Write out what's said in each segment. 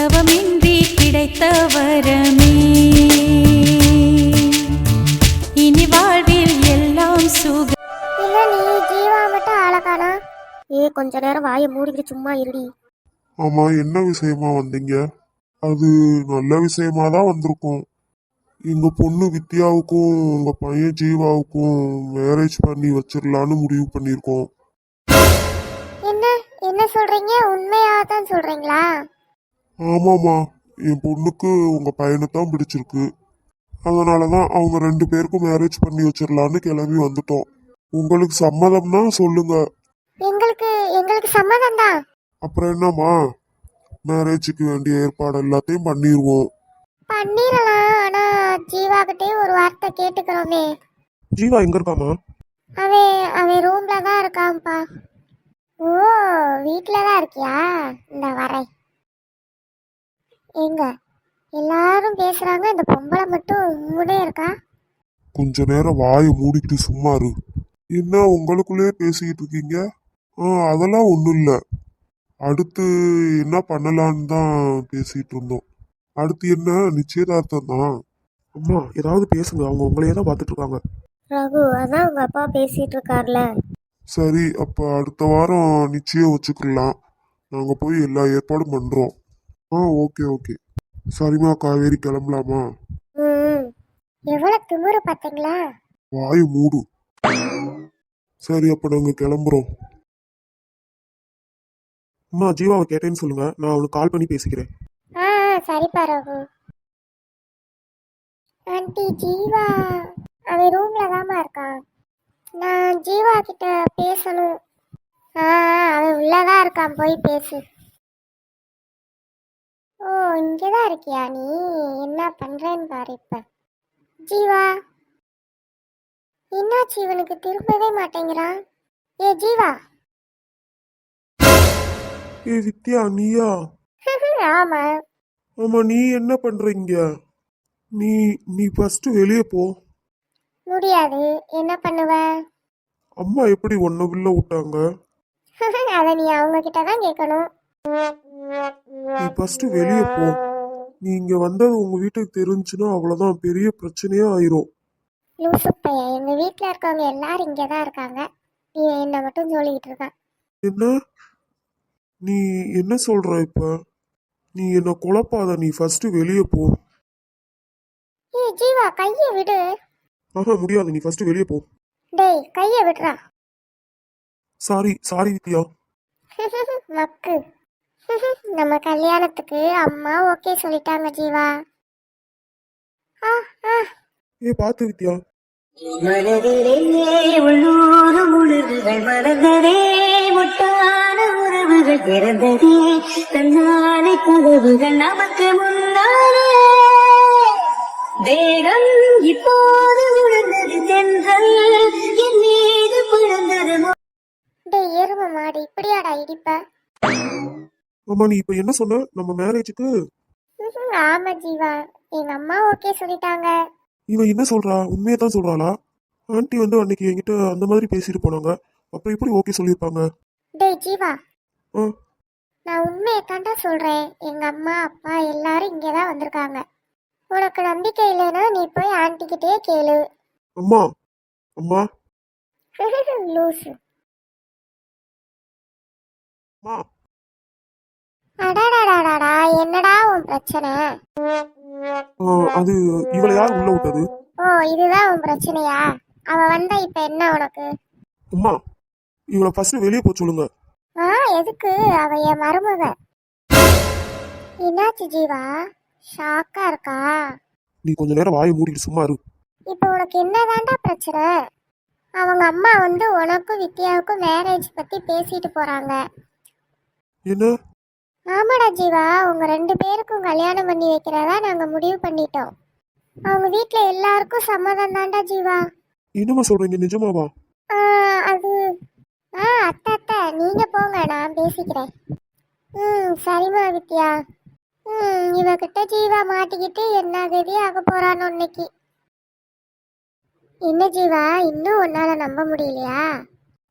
தவமின்றி கிடைத்த வரமே இனி வாழ்வில் எல்லாம் சுக இல்ல நீ ஜீவா மட்டும் ஆளை காணா ஏ கொஞ்ச நேரம் வாயை மூடிக்கிட்டு சும்மா இருடி. ஆமா என்ன விஷயமா வந்தீங்க? அது நல்ல விஷயமா தான் வந்திருக்கோம். எங்க பொண்ணு வித்யாவுக்கும் உங்க பையன் ஜீவாவுக்கும் மேரேஜ் பண்ணி வச்சிடலான்னு முடிவு பண்ணியிருக்கோம். என்ன? என்ன சொல்றீங்க? உண்மையா தான் சொல்றீங்களா? ஆமாம்மா என் பொண்ணுக்கு உங்க பையனை தான் பிடிச்சிருக்கு. அதனால தான் அவங்க ரெண்டு பேருக்கும் மேரேஜ் பண்ணி வச்சிடலான்னு கிளம்பி வந்துட்டோம். உங்களுக்கு சம்மதம்னா சொல்லுங்க. எங்களுக்கு எங்களுக்கு சம்மதம் தான் அப்புறம் என்னம்மா? மேரேஜுக்கு வேண்டிய ஏற்பாடு எல்லாத்தையும் பண்ணிடுவோம் பண்ணிடலாம் ஆனா ஜீவா கிட்டே ஒரு வார்த்தை கேட்டுக்கிறோமே. ஜீவா எங்க இருக்காமா அவன் அவன் ரூம்ல தான் இருக்கான்ப்பா. ஓ வீட்ல தான் இருக்கியா? இந்த வரேன் எங்க எல்லாரும் பேசுறாங்க இந்த பொம்பளை மட்டும் உம்முனே இருக்கா? கொஞ்ச நேரம் வாயை மூடிக்கிட்டு சும்மா இரு. என்ன உங்களுக்குள்ளே பேசிக்கிட்டு இருக்கீங்க? ஆ அதெல்லாம் ஒன்றும் இல்லை. அடுத்து என்ன பண்ணலான்னு தான் பேசிட்டு இருந்தோம். அடுத்து என்ன? நிச்சயதார்த்தம் தான். அம்மா ஏதாவது பேசுங்க. அவங்க உங்களையே தான் பார்த்துட்டு இருக்காங்க. ரகு அதான் உங்க அப்பா பேசிட்டு இருக்கார்ல. சரி அப்போ அடுத்த வாரம் நிச்சயம் வச்சுக்கலாம். நாங்கள் போய் எல்லா ஏற்பாடும் பண்ணுறோம் ஆ ஓகே ஓகே. சரிம்மா காவேரி கிளம்பலாமா? ம் எவ்வளவு திமிரு பாத்தீங்களா வாய் மூடு. சரி அப்போ நாங்கள் கிளம்புறோம். அம்மா ஜீவாவை கேட்டேன்னு சொல்லுங்க. நான் அவனுக்கு கால் பண்ணி பேசிக்கிறேன். ஆ ஆ, சரிப்பா ரகு. ஆண்டி ஜீவா. அவன் ரூம்ல தாம்மா இருக்கான் நான் ஜீவா கிட்ட பேசணும். ஆ ஆ, அவன் உள்ளதான் இருக்கான். போய் பேசு. ஓ இங்கதான் இருக்கியா நீ? என்ன பண்றேன்னு பாரு இப்ப. ஜீவா. என்னாச்சு இவனுக்கு? திரும்பவே மாட்டேங்கிறான். ஏ ஜீவா. ஏ வித்யா நீயா? ஆமா. ஆமா நீ என்ன பண்றீங்க நீ நீ ஃபர்ஸ்ட் வெளியே போ. முடியாது. என்ன பண்ணுவ? அம்மா எப்படி ஒன்ன உள்ள விட்டாங்க? அதை நீ அவங்க கிட்ட தான் கேட்கணும் நீ ஃபர்ஸ்ட் வெளியே போ. நீ இங்க வந்தது உங்க வீட்டுக்கு தெரிஞ்சுன்னா அவ்வளவுதான். பெரிய பிரச்சனையே ஆயிரும். லூசு பையன் எங்க வீட்ல இருக்கவங்க எல்லாரும் இங்கே தான் இருக்காங்க. நீ என்னை மட்டும் சொல்லிக்கிட்டு இருக்க. என்ன? நீ என்ன சொல்ற இப்ப? நீ என்ன குழப்பாத? நீ ஃபர்ஸ்ட் வெளியே போ. ஏய் ஜீவா கையை விடு. ஆஹா முடியாது. நீ ஃபர்ஸ்ட் வெளியே போ. டேய் கையை விடுறா. சாரி சாரி வித்யா. மக்கு. நம்ம கல்யாணத்துக்கு அம்மா ஓகே சொல்லிட்டாங்க ஜீவா. ஆ ஆ. ஏ பாத்து வித்யா. மனதிலே உள்ளூரும் உணர்வுகள் மறந்ததே முட்டான உறவுகள் பிறந்ததே தன்னாலே கதவுகள் நமக்கு முன்னாலே. தேகம் இப்போது உணர்ந்தது தென்றல் என் மீது பிறந்தது மோ- டேய் எரும மாடு இப்படியாடா இடிப்ப? ஆமா நீ இப்ப என்ன சொன்ன? நம்ம மேரேஜுக்கு ஆமா ஜீவா. எங்க அம்மா ஓகே சொல்லிட்டாங்க. இவன் என்ன சொல்றா? உண்மையை தான் சொல்றாளா? ஆண்டி வந்து அன்னைக்கு என்கிட்ட அந்த மாதிரி பேசிட்டு போனாங்க. அப்புறம் எப்படி ஓகே சொல்லியிருப்பாங்க? டேய் ஜீவா. ஆ. நான் உண்மையை தாண்டா சொல்றேன். எங்க அம்மா அப்பா எல்லாரும் இங்கே தான் வந்திருக்காங்க. உனக்கு நம்பிக்கை இல்லைன்னா நீ போய் ஆன்ட்டிக்கிட்டே கேளு. அம்மா. அம்மா. லூசு. அம்மா. அடாடாடாடாடா என்னடா உன் பிரச்சனை? ஆ, அது இவளை யார் உள்ள விட்டது? ஓ இதுதான் உன் பிரச்சனையா? அவ வந்தா இப்ப என்ன உனக்கு? அம்மா இவளை ஃபர்ஸ்ட் வெளியே போக சொல்லுங்க. ஆ எதுக்கு? அவ என் மருமக. என்னாச்சு ஜீவா? ஷாக்கா இருக்கா? நீ கொஞ்ச நேரம் வாயை மூடிட்டு சும்மா இரு. இப்போ உனக்கு என்னதாண்டா பிரச்சனை? அவங்க அம்மா வந்து உனக்கும் வித்யாவுக்கும் மேரேஜ் பத்தி பேசிட்டு போறாங்க. என்ன? ஆமாடா ஜீவா உங்க ரெண்டு பேருக்கும் கல்யாணம் பண்ணி வைக்கிறதா நாங்க முடிவு பண்ணிட்டோம். அவங்க வீட்ல எல்லாருக்கும் சம்மதம் தான்டா ஜீவா. என்னம்மா சொல்றீங்க நிஜமாவா? ஆ, அது ஆ அத்தை அத்தை நீங்க போங்க நான் பேசிக்கிறேன். ம் சரிம்மா வித்யா. ம் இவகிட்ட ஜீவா மாட்டிக்கிட்டு என்ன கதி ஆக போறானோ இன்னைக்கு என்ன ஜீவா இன்னும் உன்னால நம்ப முடியலையா?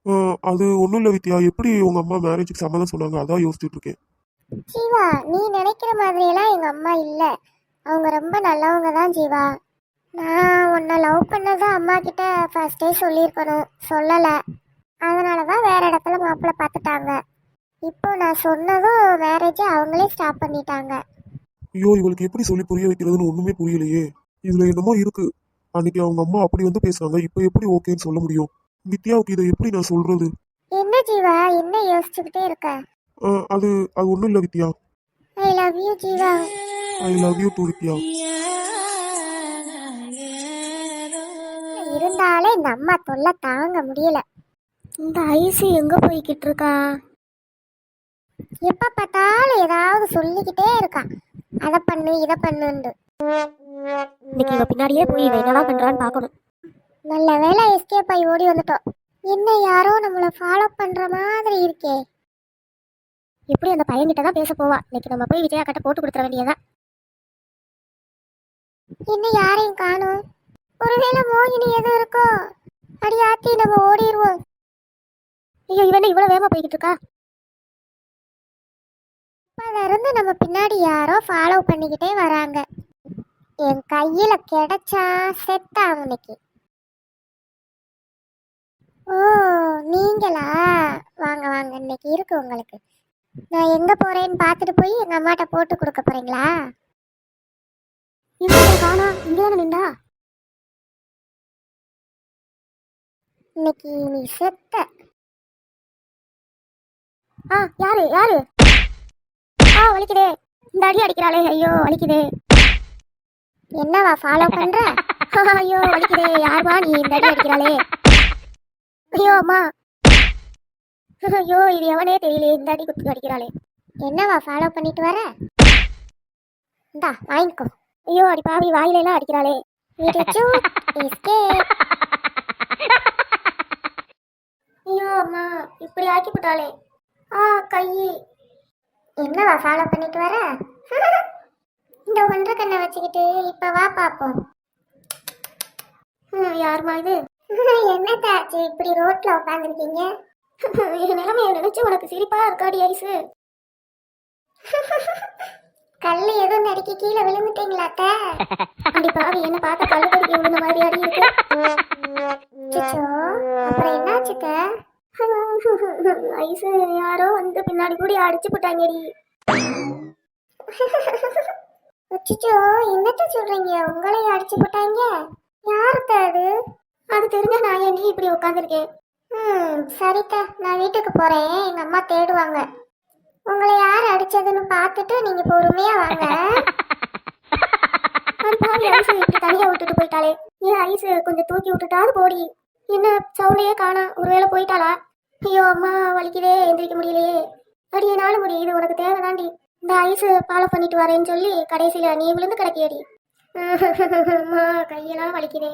ஆ, அது ஒன்றும் இல்லை வித்யா. எப்படி உங்க அம்மா மேரேஜுக்கு சம்மதம் சொன்னாங்க? அதான் யோசிச்சுட்டு இருக்கேன். ஜீவா நீ நினைக்கிற மாதிரியெல்லாம் எங்க அம்மா இல்ல. அவங்க ரொம்ப நல்லவங்க தான் ஜீவா. நான் உன்னை லவ் பண்ணதான் அம்மா கிட்ட ஃபர்ஸ்டே சொல்லியிருக்கணும். சொல்லலை. அதனால தான் வேற இடத்துல மாப்பிள்ளை பார்த்துட்டாங்க. இப்போ நான் சொன்னதும் மேரேஜை அவங்களே ஸ்டாப் பண்ணிட்டாங்க. ஐயோ இவளுக்கு எப்படி சொல்லி புரிய வைக்கிறதுன்னு ஒண்ணுமே புரியலையே. இதுல என்னமோ இருக்கு. அன்னைக்கு அவங்க அம்மா அப்படி வந்து பேசுறாங்க. இப்போ எப்படி ஓகேன்னு சொல்ல முடியும்? வித்யாவுக்கு இதை எப்படி நான் சொல்றது? என்ன ஜீவா என்ன யோசிச்சுக்கிட்டே இருக்க? அது அது ஒண்ணும் இல்ல Vidya. I love you Jeeva. I love you too Vidya. இருந்தாலே இந்த அம்மா தொல்லை தாங்க முடியல. இந்த ஐசி எங்க போய்கிட்டு இருக்கா? எப்ப பார்த்தாலும் ஏதாவது சொல்லிக்கிட்டே இருக்கான் அதை பண்ணு இதை பண்ணுன்னு இன்னைக்கு இவ பின்னாடியே போய் இவ என்னதான் பண்றான்னு பார்க்கணும். நல்ல வேளை எஸ்கேப் ஆகி ஓடி வந்துட்டோம். என்ன யாரோ நம்மளை ஃபாலோ பண்ற மாதிரி இருக்கே. எப்படி அந்த பையன்கிட்ட தான் பேச போவா? இன்னைக்கு நம்ம போய் விஜயா கிட்ட போட்டு கொடுத்துற வேண்டியதான் என்ன யாரையும் காணும். ஒருவேளை மோகினி எதுவும் இருக்கோ? அடியாத்தி நம்ம ஓடிடுவோம் ஐயோ இவன் இவ்வளவு வேகமா போய்கிட்டு இருக்கா? அப்பல இருந்து நம்ம பின்னாடி யாரோ ஃபாலோ பண்ணிக்கிட்டே வராங்க. என் கையில கிடைச்சா செட் ஆகும் இன்னைக்கு. ஓ நீங்களா? வாங்க வாங்க இன்னைக்கு இருக்கு உங்களுக்கு. நான் எங்க போறேன்னு பார்த்துட்டு போய் எங்க அம்மாட்ட போட்டு கொடுக்க போறீங்களா? இவங்க காணா இங்கதானே நின்றா? இன்னைக்கு நீ செத்த. ஆ யாரு யாரு? ஆ வலிக்குதே. இந்த அடி அடிக்கிறாளே ஐயோ வலிக்குதே. என்னவா ஃபாலோ பண்ற? ஐயோ வலிக்குதே. யாருமா நீ இந்த அடி அடிக்கிறாளே? ஐயோ அம்மா. ஐயோ இது எவனே தெரியல. இந்த அடி குத்து அடிக்கிறாளே என்னவா ஃபாலோ பண்ணிட்டு வர? இந்தா வாங்கிக்கோ. ஐயோ அடி பாவி வாயில எல்லாம் அடிக்கிறாளே ஐயோ அம்மா இப்படி ஆக்கி போட்டாளே. ஆ கை. என்னவா ஃபாலோ பண்ணிட்டு வர? இந்த ஒன்றரை கண்ணை வச்சுக்கிட்டு இப்ப வா பாப்போம். யாருமா இது? என்னத்தாச்சு இப்படி ரோட்ல உட்காந்துருக்கீங்க என் நிலைமையை நினைச்சு உனக்கு சிரிப்பா இருக்காடி ஐசு. கல்லு எதுவும் நடிக்க கீழே விழுந்துட்டீங்களாத்த அடி பாவி என்ன பார்த்த கல்லு கடிக்க விழுந்த மாதிரி அடி இருக்கு. அப்புறம் என்னாச்சுக்க ஐசு யாரோ வந்து பின்னாடி கூடி அடிச்சு போட்டாங்கடி. சுச்சோ என்னத்த சொல்றீங்க? உங்களையும் அடிச்சு போட்டாங்க. யாருத்த அது? அது தெரிஞ்ச நான் நீ இப்படி உட்காந்துருக்கேன் ம் சரிக்கா நான் வீட்டுக்கு போகிறேன் எங்கள் அம்மா தேடுவாங்க. உங்களை யார் அடிச்சதுன்னு பார்த்துட்டு நீங்க பொறுமையா வாங்க. அது பாவி இப்படி தனியா விட்டுட்டு போயிட்டாளே. ஏன் ஐசு கொஞ்சம் தூக்கி விட்டுட்டாது போடி. என்ன சவுண்டையே காணா. ஒருவேளை போயிட்டாளா? ஐயோ அம்மா வலிக்குதே. எந்திரிக்க முடியலையே. அடி என்னால முடியுது உனக்கு தேவைதாண்டி. இந்த ஐஸ் ஃபாலோ பண்ணிட்டு வரேன்னு சொல்லி கடைசியில் நீ விழுந்து கிடக்கியடி. அம்மா கையெல்லாம் வலிக்குதே.